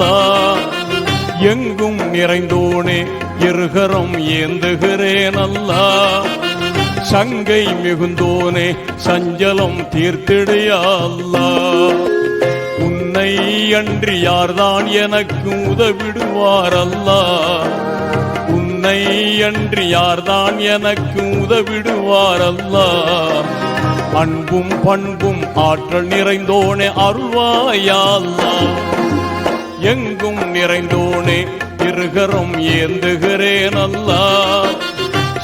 அல்லா எங்கும் நிறைந்தோனே இருகரம் ஏந்துகிறேன் அல்லா சங்கை மிகுந்தோனே சஞ்சலம் தீர்த்திடையா அல்லா உன்னை அன்றி யார்தான் எனக்கு உதவிடுவார் அல்லா உன்னை அன்றி யார்தான் எனக்கு உதவிடுவார் அல்லா அன்பும் பண்பும் ஆற்றல் நிறைந்தோனே அருள்வாயல்லா. எங்கும் நிறைந்தோனே இருகரும் ஏந்துகிறேன் அல்லா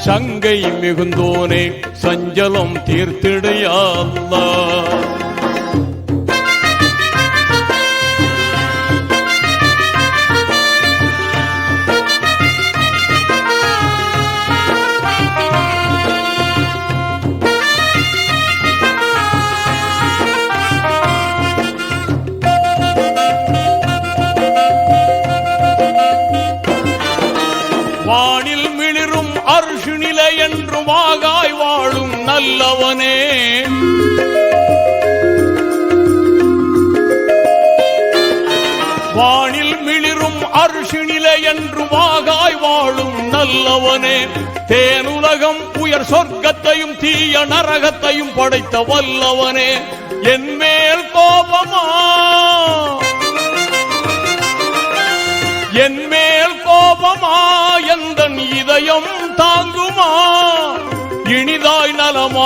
சங்கை மிகுந்தோனே சஞ்சலம் தீர்த்திடையா வாழும் வானில் மிளிரும் அருஷு என்று வாகாய் வாழும் நல்லவனே. தேனுலகம் உயர் சொர்க்கத்தையும் தீய நரகத்தையும் படைத்த வல்லவனே. என் மேல் கோபமா? என் மேல் கோபமா? எந்தன் இதயம் தாங்குமா?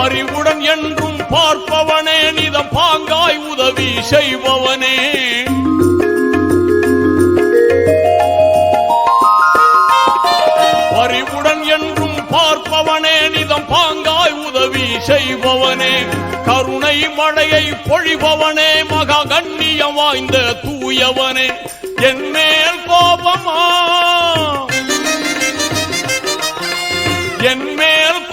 அறிவுடன் என்றும் பார்ப்பவனே நிதம் பாங்காய் உதவி செய்பவனே. அறிவுடன் என்றும் பார்ப்பவனே நிதம் பாங்காய் உதவி செய்பவனே. கருணை மழையை பொழிபவனே மகா கண்ணியம் வாய்ந்த தூயவனே. என் மேல் கோபமா? என் மேல்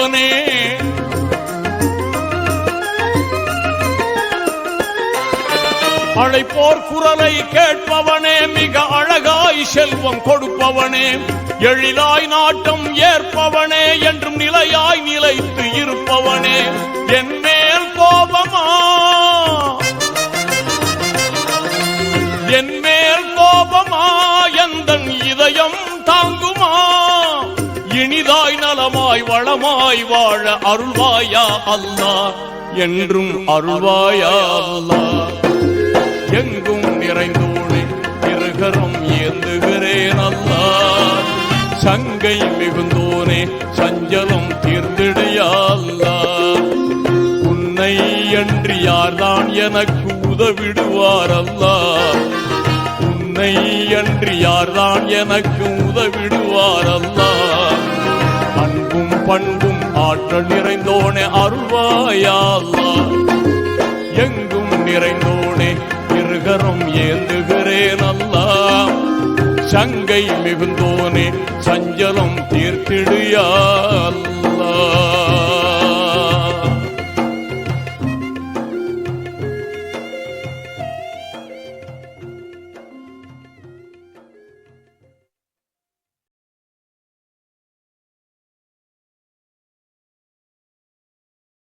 அல்லா அழைப்போர் குரலை கேட்பவனே மிக அழகாய் செல்வம் கொடுப்பவனே. எழிலாய் நாட்டம் ஏற்பவனே என்றும் நிலையாய் நிலைத்து இருப்பவனே. என் மேல் கோபமா? என் மேல் கோபமா? எந்தன் இதயம் தாங்குமா? நலமாய் வளமாய் வாழ அருள்வாயா அல்லா. என்றும் அருள்வாயா அல்லா. எங்கும் நிறைந்தோனே இருகரம் ஏந்துகிறேன் அல்லா. சங்கை மிகுந்தோனே சஞ்சலம் தீர்ந்திடையா அல்லா. உன்னை அன்றி யார்தான் எனக்கு உதவிடுவார் அல்லா. உன்னை அன்றி யார்தான் எனக்கு உதவிடுவார் அல்லா. பண்பும் ஆற்றல் நிறைந்தோனே அருள்வாயாலா எங்கும் நிறைந்தோனே இருகரம் ஏந்துகிறேன் அல்லா சங்கை மிகுந்தோனே சஞ்சலம் தீர்த்திடுயா அல்லா